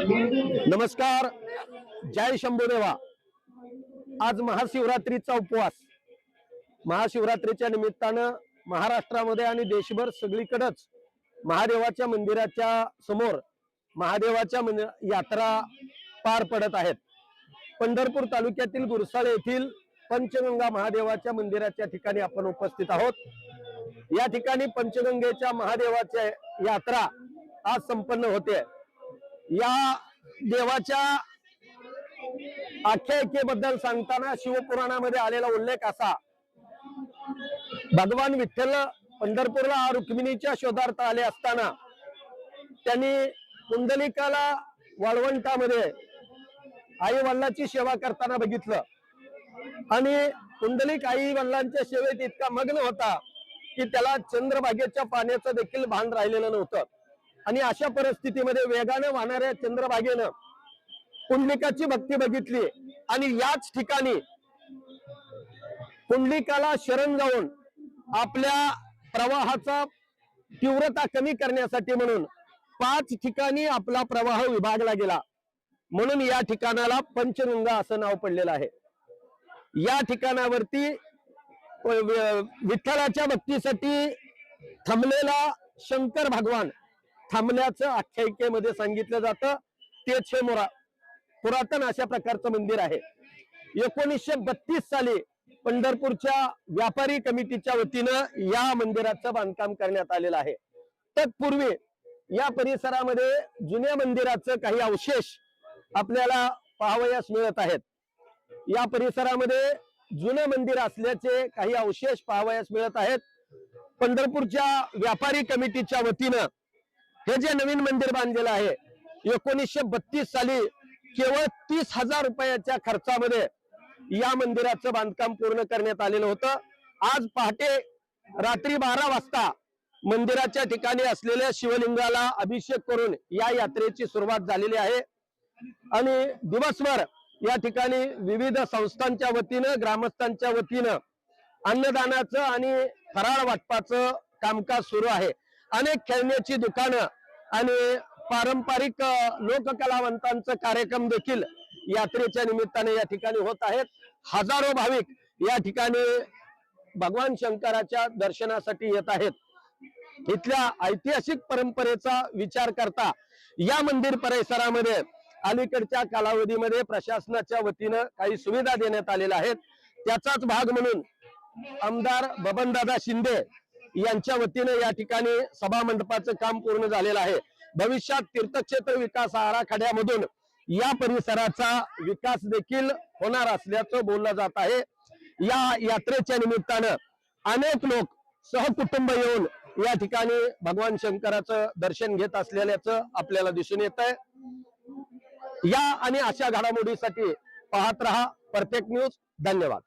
नमस्कार. जय शंभूदेवा. आज महाशिवरात्रीचा उपवास. महाशिवरात्रीच्या निमित्तानं महाराष्ट्रामध्ये आणि देशभर सगळीकडच महादेवाच्या मंदिराच्या समोर महादेवाच्या मन- यात्रा पार पडत आहेत. पंढरपूर तालुक्यातील गुरसाळे येथील पंचगंगा महादेवाच्या मंदिराच्या ठिकाणी आपण उपस्थित आहोत. या ठिकाणी पंचगंगेच्या महादेवाच्या यात्रा आज संपन्न होते. या देवाच्या आख्यायिकेबद्दल सांगताना शिवपुराणामध्ये आलेला उल्लेख असा. भगवान विठ्ठल पंढरपूरला रुक्मिणीच्या शोधार्थ आले असताना त्यांनी कुंडलिकाला वाळवंटामध्ये आई वडिलांची सेवा करताना बघितलं. आणि कुंडलिक आई वडिलांच्या सेवेत इतका मग्न होता की त्याला चंद्रभागेच्या पाण्याचं देखील भान राहिलेलं नव्हतं. आणि अशा परिस्थितीमध्ये वेगानं वाहणाऱ्या चंद्रभागेनं कुंडलिकाची भक्ती बघितली आणि याच ठिकाणी कुंडलिकाला शरण जाऊन आपल्या प्रवाहाचा तीव्रता कमी करण्यासाठी म्हणून पाच ठिकाणी आपला प्रवाह विभागला गेला. म्हणून या ठिकाणाला पंचगंगा असं नाव पडलेलं आहे. या ठिकाणावरती विठ्ठलाच्या भक्तीसाठी थांबलेला शंकर भगवान थांबण्याचं आख्यायिकेमध्ये सांगितलं जातं. ते छेमोरा पुरातन अशा प्रकारचं मंदिर आहे. एकोणीसशे बत्तीस साली पंढरपूरच्या व्यापारी कमिटीच्या वतीनं या मंदिराचं बांधकाम करण्यात आलेलं आहे. तत्पूर्वी या परिसरामध्ये जुन्या मंदिराचं काही अवशेष आपल्याला पाहावयास मिळत आहेत. या परिसरामध्ये जुनं मंदिर असल्याचे काही अवशेष पाहावयास मिळत आहेत. पंढरपूरच्या व्यापारी कमिटीच्या वतीनं हे जे नवीन मंदिर बांधलेलं आहे एकोणीसशे बत्तीस साली केवळ तीस हजार रुपयाच्या खर्चामध्ये या मंदिराचं बांधकाम पूर्ण करण्यात आलेलं होतं. आज पहाटे रात्री बारा वाजता मंदिराच्या ठिकाणी असलेल्या शिवलिंगाला अभिषेक करून या यात्रेची सुरुवात झालेली आहे. आणि दिवसभर या ठिकाणी विविध संस्थांच्या वतीनं ग्रामस्थांच्या वतीनं अन्नदानाचं आणि फराळ वाटपाचं कामकाज सुरू आहे. अनेक खेळण्याची दुकानं आणि पारंपरिक लोककलावंतांचं कार्यक्रम देखील यात्रेच्या निमित्ताने या ठिकाणी होत आहेत. हजारो भाविक या ठिकाणी भगवान शंकराच्या दर्शनासाठी येत आहेत. इथल्या ऐतिहासिक परंपरेचा विचार करता या मंदिर परिसरामध्ये अलीकडच्या कालावधीमध्ये प्रशासनाच्या वतीनं काही सुविधा देण्यात आलेल्या आहेत. त्याचाच भाग म्हणून आमदार बबनदादा शिंदे यांच्या वतीनं या ठिकाणी सभा मंडपाचं काम पूर्ण झालेलं आहे. भविष्यात तीर्थक्षेत्र विकास आराखड्यामधून या परिसराचा विकास देखील होणार असल्याचं बोललं जात आहे. या यात्रेच्या निमित्तानं अनेक लोक सहकुटुंब येऊन या ठिकाणी भगवान शंकराचं दर्शन घेत असलेल्याचं आपल्याला दिसून येत आहे. या आणि अशा घडामोडीसाठी पाहत रहा. Perfect news. धन्यवाद.